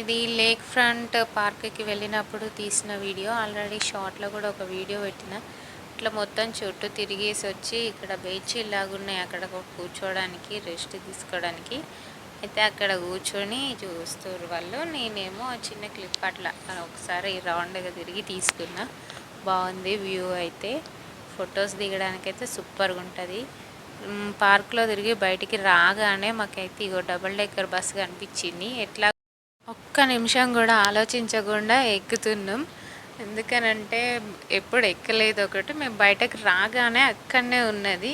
ఇది lake front పార్క్కి వెళ్ళినప్పుడు తీసిన వీడియో. ఆల్రెడీ షార్ట్లో కూడా ఒక వీడియో పెట్టిన. ఇట్లా మొత్తం చుట్టూ తిరిగేసి వచ్చి ఇక్కడ బెంచీలు లాగా ఉన్నాయి అక్కడ కూర్చోవడానికి రెస్ట్ తీసుకోవడానికి. అయితే అక్కడ కూర్చొని చూస్తారు వాళ్ళు. నేనేమో చిన్న క్లిప్ అట్లా ఒకసారి రౌండ్గా తిరిగి తీసుకున్నా. బాగుంది వ్యూ అయితే. ఫొటోస్ దిగడానికైతే సూపర్గా ఉంటుంది పార్క్లో తిరిగి బయటికి రాగానే మాకైతే ఇగో డబుల్ డెక్కర్ బస్ కనిపించింది. ఎట్లా ఒక్క నిమిషం కూడా ఆలోచించకుండా ఎక్కుతున్నాం. ఎందుకనంటే ఎప్పుడు ఎక్కలేదు ఒకటి. మేము బయటకు రాగానే అక్కడనే ఉన్నది.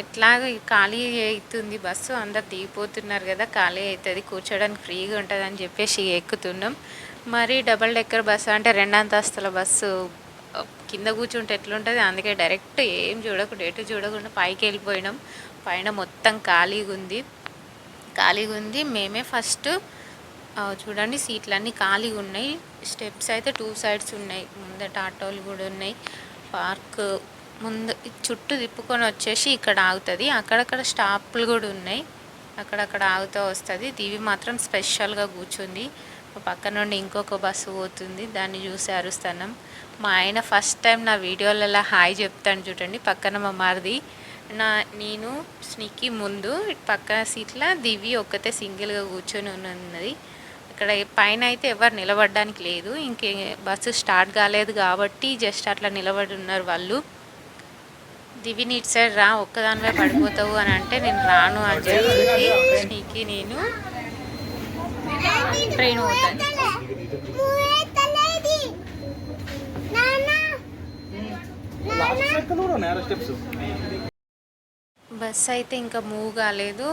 ఎట్లాగో ఖాళీ అవుతుంది బస్సు. అందరు దిగిపోతున్నారు కదా ఖాళీ అవుతుంది. కూర్చోడానికి ఫ్రీగా ఉంటుంది అని చెప్పేసి ఎక్కుతున్నాం. మరి డబల్ డెక్కర్ బస్సు అంటే రెండంతస్తుల బస్సు. కింద కూర్చుంటే ఎట్లుంటుంది? అందుకే డైరెక్ట్ ఏం చూడకుండా ఎటు చూడకుండా పైకి వెళ్ళిపోయినాం. పైన మొత్తం ఖాళీగా ఉంది. ఖాళీగా ఉంది. మేమే ఫస్ట్ చూడండి సీట్లన్నీ ఖాళీగా ఉన్నాయి. స్టెప్స్ అయితే టూ సైడ్స్ ఉన్నాయి. ముందట ఆటోలు కూడా ఉన్నాయి. పార్క్ ముందు చుట్టూ తిప్పుకొని వచ్చేసి ఇక్కడ ఆగుతుంది. అక్కడక్కడ స్టాప్లు కూడా ఉన్నాయి. అక్కడక్కడ ఆగుతూ వస్తుంది. దివి మాత్రం స్పెషల్గా కూర్చుంది. పక్క నుండి ఇంకొక బస్సు పోతుంది. దాన్ని చూసి అరుస్తున్నాం మా ఆయన ఫస్ట్ టైం నా వీడియోలలో హాయ్ చెప్తాను చూడండి. పక్కన మా మారిది. నా నేను స్నిక్కి ముందు పక్కన సీట్లో దివి ఒక్కతే సింగిల్గా కూర్చొని ఉన్నది. ఇక్కడ పైన అయితే ఎవరు నిలబడడానికి లేదు. ఇంకే బస్సు స్టార్ట్ కాలేదు కాబట్టి జస్ట్ అట్లా నిలబడి ఉన్నారు వాళ్ళు. దివి నీట్ సైడ్ రా ఒక్కదానివే పడిపోతావు అని అంటే నేను రాను అని చెప్పి స్నీకి నేను ట్రైన్ పోతాను. స్టెప్స్. బస్ అయితే ఇంకా మూవ్ కాలేదు.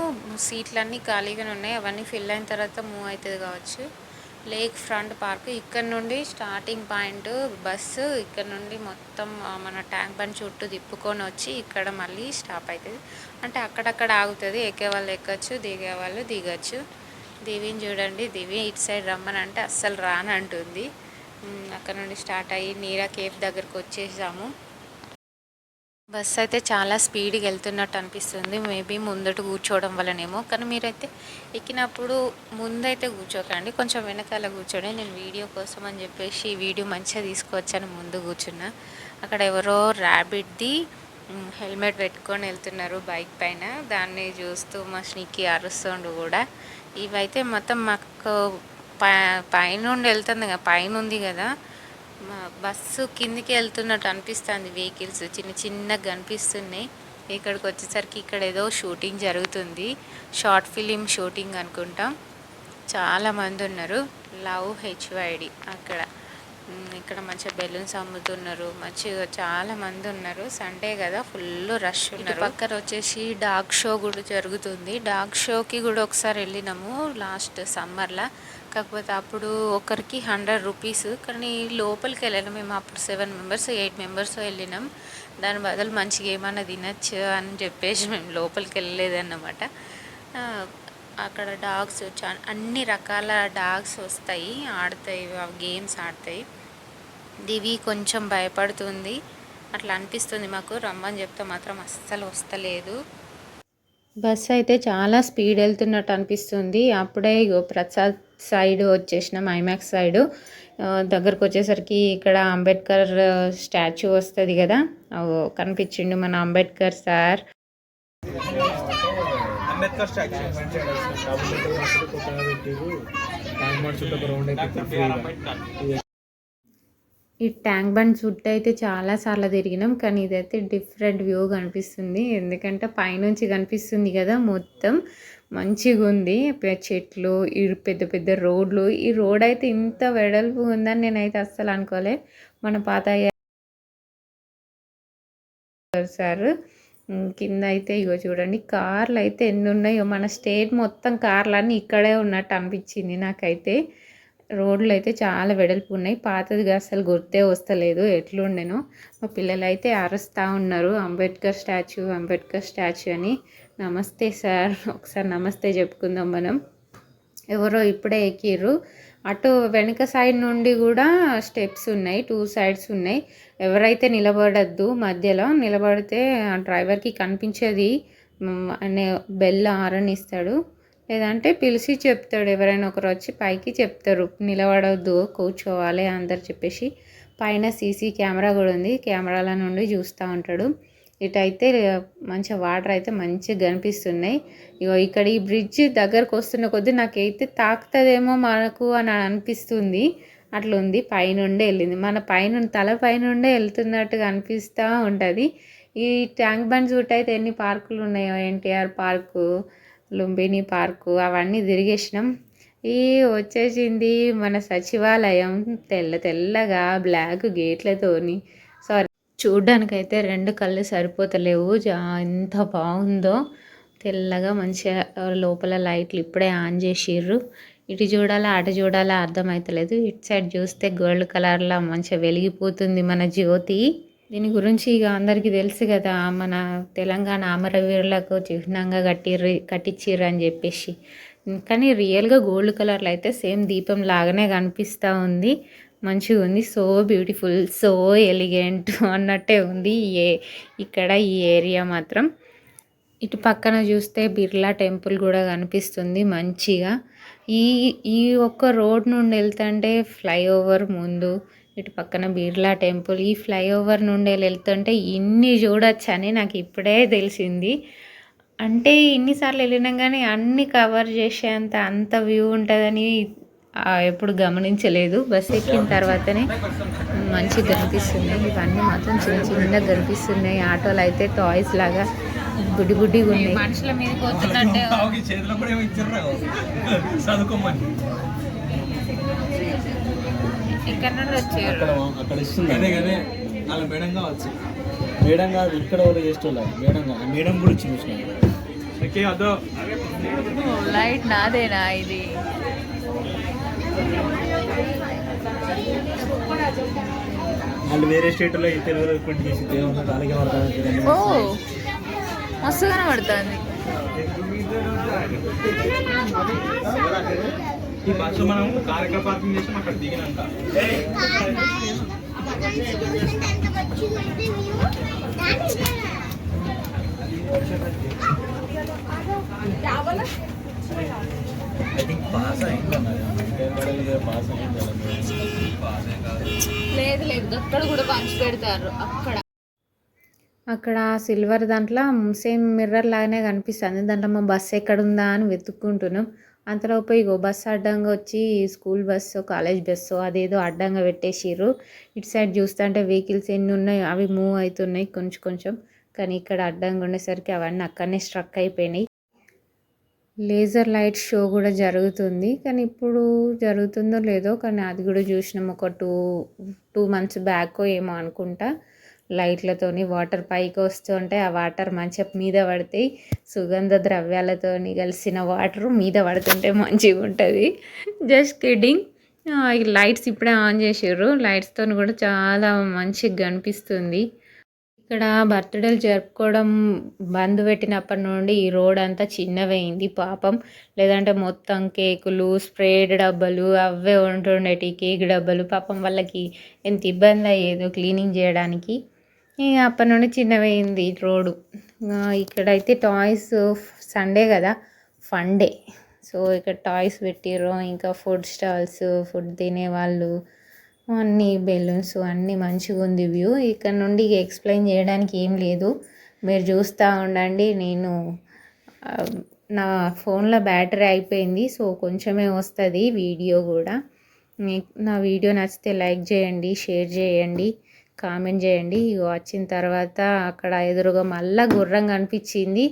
సీట్లన్నీ ఖాళీగానే ఉన్నాయి. అవన్నీ ఫిల్ అయిన తర్వాత మూవ్ అవుతుంది కావచ్చు. Lake front park. ఇక్కడ నుండి స్టార్టింగ్ పాయింట్ బస్సు ఇక్కడ నుండి మొత్తం మన ట్యాంక్ బండ్ చుట్టూ తిప్పుకొని వచ్చి ఇక్కడ మళ్ళీ స్టాప్ అవుతుంది. అంటే అక్కడక్కడ ఆగుతుంది. ఎక్కే వాళ్ళు ఎక్కచ్చు దిగే వాళ్ళు దిగచ్చు. దివిని చూడండి. దివి ఇటు సైడ్ రమ్మని అంటే అస్సలు రానంటుంది. అక్కడ నుండి స్టార్ట్ అయ్యి నీరా కేఫ్ దగ్గరకు వచ్చేసాము. బస్ అయితే చాలా స్పీడ్గా వెళ్తున్నట్టు అనిపిస్తుంది. మేబీ ముందట కూర్చోవడం వల్లనేమో. కానీ మీరైతే ఎక్కినప్పుడు ముందైతే కూర్చోకండి. కొంచెం వెనకాల కూర్చోండి. నేను వీడియో కోసం అని చెప్పేసి వీడియో మంచిగా తీసుకొచ్చాను ముందు కూర్చున్నా. అక్కడ ఎవరో ర్యాబిట్ది హెల్మెట్ పెట్టుకొని వెళ్తున్నారు బైక్ పైన. దాన్ని చూస్తూ మా స్నీకి అరుస్తుండు కూడా. ఇవైతే మొత్తం మాకు పై పైనుండి వెళ్తుంది కదా. పైన ఉంది కదా. బస్సు కిందికి వెళ్తున్నట్టు అనిపిస్తుంది వెహికల్స్. చిన్న చిన్నగా కనిపిస్తున్నాయి. ఇక్కడికి వచ్చేసరికి ఇక్కడ ఏదో షూటింగ్ జరుగుతుంది. షార్ట్ ఫిలిం షూటింగ్ అనుకుంటాం. చాలా మంది ఉన్నారు. లవ్ హెచ్వైడి అక్కడ. ఇక్కడ మంచిగా బెలూన్స్ అమ్ముతున్నారు. మంచిగా చాలా మంది ఉన్నారు. సండే కదా ఫుల్ రష్ ఉన్నారు. పక్కన వచ్చేసి డాగ్ షో కూడా జరుగుతుంది. డాగ్ షోకి కూడా ఒకసారి వెళ్ళినాము లాస్ట్ సమ్మర్లో కాకపోతే అప్పుడు ఒకరికి హండ్రెడ్ రూపీస్ కానీ లోపలికి వెళ్ళాను మేము అప్పుడు సెవెన్ మెంబర్స్ ఎయిట్ మెంబర్స్ వెళ్ళినాం. దాని బదులు మంచిగా ఏమన్నా తినచ్చు అని చెప్పేసి మేము లోపలికి వెళ్ళలేదన్నమాట. అక్కడ డాగ్స్ అన్ని రకాల డాగ్స్ వస్తాయి ఆడతాయి గేమ్స్ ఆడతాయి. దివి కొంచెం భయపడుతుంది. అట్లా అనిపిస్తుంది మాకు. రమ్మని చెప్తే మాత్రం అస్సలు వస్తలేదు. బస్ అయితే చాలా స్పీడ్ వెళ్తున్నట్టు అనిపిస్తుంది. అప్పుడే ఇగో ప్రసాద్ సైడ్ వచ్చేసినాం ఐమాక్స్ సైడ్. దగ్గరకు వచ్చేసరికి ఇక్కడ అంబేద్కర్ స్టాచ్యూ వస్తుంది కదా. కనిపించిండు మన అంబేద్కర్ సార్. అంబేద్కర్ స్టాచ్యూ పెట్టిరు ట్యాంక్ బండ్ చుట్టూ ఒక రౌండ్ అయితే ఈ ట్యాంక్ బండ్ చుట్టూ అయితే చాలా సార్లు తిరిగినాం కానీ ఇదైతే డిఫరెంట్ వ్యూ కనిపిస్తుంది. ఎందుకంటే పైనుంచి కనిపిస్తుంది కదా మొత్తం. మంచిగా ఉంది. చెట్లు ఈ పెద్ద పెద్ద రోడ్లు. ఈ రోడ్ అయితే ఇంత వెడల్పు ఉందని నేనైతే అస్సలు అనుకోలే. మన పాత సార్ కింద అయితే ఇగో చూడండి. కార్లు అయితే ఎన్ని ఉన్నాయో. మన స్టేట్ మొత్తం కార్లన్నీ ఇక్కడే ఉన్నట్టు అనిపించింది నాకైతే. రోడ్లు అయితే చాలా వెడల్పు ఉన్నాయి పాతదిగా అసలు గుర్తే వస్తలేదు. ఎట్లుండెనో. మా పిల్లలు అయితే అరుస్తూ ఉన్నారు. అంబేద్కర్ స్టాచ్యూ అంబేద్కర్ స్టాచ్యూ అని. నమస్తే సార్. ఒకసారి నమస్తే చెప్పుకుందాం మనం. ఎవరో ఇప్పుడే ఎక్కిర్రు. అటు వెనక సైడ్ నుండి కూడా స్టెప్స్ ఉన్నాయి. టూ సైడ్స్ ఉన్నాయి. ఎవరైతే నిలబడద్దు మధ్యలో నిలబడితే ఆ డ్రైవర్కి కనిపించేది అనే బెల్ ఆరని ఇస్తాడు లేదంటే పిలిచి చెప్తాడు. ఎవరైనా ఒకరు వచ్చి పైకి చెప్తారు. నిలబడవద్దు కూర్చోవాలి అందరు చెప్పేసి. పైన సీసీ కెమెరా కూడా ఉంది. కెమెరాల నుండి చూస్తూ ఉంటాడు. ఇటైతే మంచిగా వాటర్ అయితే మంచిగా కనిపిస్తున్నాయి. ఇగో ఇక్కడ ఈ బ్రిడ్జ్ దగ్గరకు వస్తున్న కొద్దీ నాకైతే తాకుతుందేమో మనకు అని అనిపిస్తుంది. అట్లా ఉంది పైనుండే వెళ్ళింది. మన పైన తల పైనుండే వెళ్తున్నట్టుగా అనిపిస్తూ ఉంటుంది. ఈ ట్యాంక్ బండ్ చుట్టూ అయితే ఎన్ని పార్కులు ఉన్నాయో ఎన్టీఆర్ పార్కు లుంబిని పార్కు అవన్నీ తిరిగేసినాం. ఈ వచ్చేసింది మన సచివాలయం. తెల్ల తెల్లగా బ్లాక్ గేట్లతోని. సారీ చూడ్డానికైతే రెండు కళ్ళు సరిపోతలేవు. జా ఎంత బాగుందో. తెల్లగా మంచిగా లోపల లైట్లు ఇప్పుడే ఆన్ చేసిర్రు. ఇటు చూడాలా అటు చూడాలా అర్థమవుతలేదు ఇటు సైడ్ చూస్తే గోల్డ్ కలర్లో మంచిగా వెలిగిపోతుంది మన జ్యోతి. దీని గురించి ఇక అందరికీ తెలుసు కదా మన తెలంగాణ అమరవీరులకు చిహ్నంగా కట్టి కట్టించిర్రు అని చెప్పేసి. కానీ రియల్గా గోల్డ్ కలర్లో అయితే సేమ్ దీపం లాగానే కనిపిస్తూ ఉంది. మంచిగా ఉంది. సో బ్యూటిఫుల్ సో ఎలిగెంట్ అన్నట్టే ఉంది ఏ ఇక్కడ ఈ ఏరియా మాత్రం. ఇటు పక్కన చూస్తే బిర్లా టెంపుల్ కూడా కనిపిస్తుంది మంచిగా. ఈ ఈ ఒక్క రోడ్ నుండి వెళ్తుంటే ఫ్లైఓవర్ ముందు ఇటు పక్కన బిర్లా టెంపుల్ ఈ ఫ్లైఓవర్ నుండి వెళ్తుంటే ఇన్ని చూడొచ్చని నాకు ఇప్పుడే తెలిసింది. అంటే ఇన్నిసార్లు వెళ్ళినాం కానీ అన్ని కవర్ చేసేంత అంత వ్యూ ఉంటుందని ఎప్పుడు గమనించలేదు. బస్ ఎక్కిన తర్వాతనే మంచిగా కనిపిస్తున్నాయి ఇవన్నీ మాత్రం చిన్న చిన్నగా కనిపిస్తున్నాయి. ఆటోలు అయితే టాయ్స్ లాగా బుడ్డి బుడ్డిగా ఉన్నాయి. మనుషుల మీద చదువుకోమని. ఇక్కడ నుండి వచ్చారు అక్కడ అక్కడ ఇస్తుంది. అదే అదే వాళ్ళ మేడం కావచ్చు. మేడం కాదు ఇక్కడ వాళ్ళు మేడం కాదు. మేడం కూడా ఇచ్చి ఓకే అదో. లైట్ నాదేనా ఇది? వాళ్ళు వేరే స్టేట్లో ఈ తెలుగులో ప్రింట్ చేసి దేవుడు అలాగే ఓ మస్తు కనబడుతుంది. ఈ బస్సు మనం కార్యక్రమ పార్కింగ్ చేసి అక్కడ దిగినాక ఐ థింక్ పాస్ లేదు లేదు. అక్కడ కూడా పంచి పెడతారు. అక్కడ. అక్కడ సిల్వర్ దాంట్లో సేమ్ మిర్రర్ లాగానే కనిపిస్తుంది. దాంట్లో మా బస్సు ఎక్కడ ఉందా అని వెతుక్కుంటున్నాం. అంతలోపు ఇగో బస్సు అడ్డంగా వచ్చి స్కూల్ బస్సు కాలేజ్ బస్సు అదేదో అడ్డంగా పెట్టేసిర్రు. ఇటు సైడ్ చూస్తుంటే వెహికల్స్ ఎన్ని ఉన్నాయో అవి మూవ్ అవుతున్నాయి కొంచెం కొంచెం. కానీ ఇక్కడ అడ్డంగా ఉండేసరికి అవన్నీ అక్కడనే స్ట్రక్ అయిపోయినాయి. లేజర్ లైట్ షో కూడా జరుగుతుంది. కానీ ఇప్పుడు జరుగుతుందో లేదో కానీ అది కూడా చూసినాం ఒక టూ టూ మంత్స్ బ్యాక్ ఏమో అనుకుంటా. లైట్లతోని వాటర్ పైకి వస్తుంటే ఆ వాటర్ మంచిగా మీద పడతాయి సుగంధ ద్రవ్యాలతో కలిసిన వాటర్ మీద పడుతుంటే మంచిగా ఉంటుంది. Just kidding. లైట్స్ ఇప్పుడే ఆన్ చేసారు లైట్స్తో కూడా చాలా మంచిగా కనిపిస్తుంది. ఇక్కడ బర్త్డేలు జరుపుకోవడం బంద్ పెట్టినప్పటి నుండి ఈ రోడ్ అంతా చిన్నవైంది పాపం. లేదంటే మొత్తం కేకులు స్ప్రేడ్ డబ్బాలు అవే ఉంటుండేటి కేక్ డబ్బాలు. పాపం వాళ్ళకి ఎంత ఇబ్బంది అయ్యేదో క్లీనింగ్ చేయడానికి. ఇక అప్పటి నుండి చిన్నవైంది రోడ్డు. ఇక్కడైతే టాయ్స్ సండే కదా ఫన్ డే. సో ఇక్కడ టాయ్స్ పెట్టిర్రు ఇంకా ఫుడ్ స్టాల్స్ ఫుడ్ తినేవాళ్ళు అన్నీ బెలూన్స్ అన్నీ మంచిగా ఉంది వ్యూ. ఇక్కడ నుండి ఎక్స్ప్లెయిన్ చేయడానికి ఏం లేదు. మీరు చూస్తూ ఉండండి నేను నా ఫోన్లో బ్యాటరీ అయిపోయింది సో కొంచెమే వస్తుంది వీడియో కూడా. నా వీడియో నచ్చితే లైక్ చేయండి షేర్ చేయండి. కామెంట్ చేయండి. ఇగో వచ్చిన తర్వాత అక్కడ ఎదురుగా మళ్ళా గుర్రం కనిపించింది.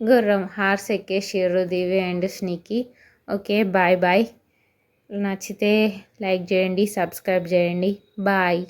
గుర్రం horse ఎక్కేసారు Divya and Sneaky. Okay bye bye. నచ్చితే లైక్ చేయండి సబ్స్క్రైబ్ చేయండి. బాయ్.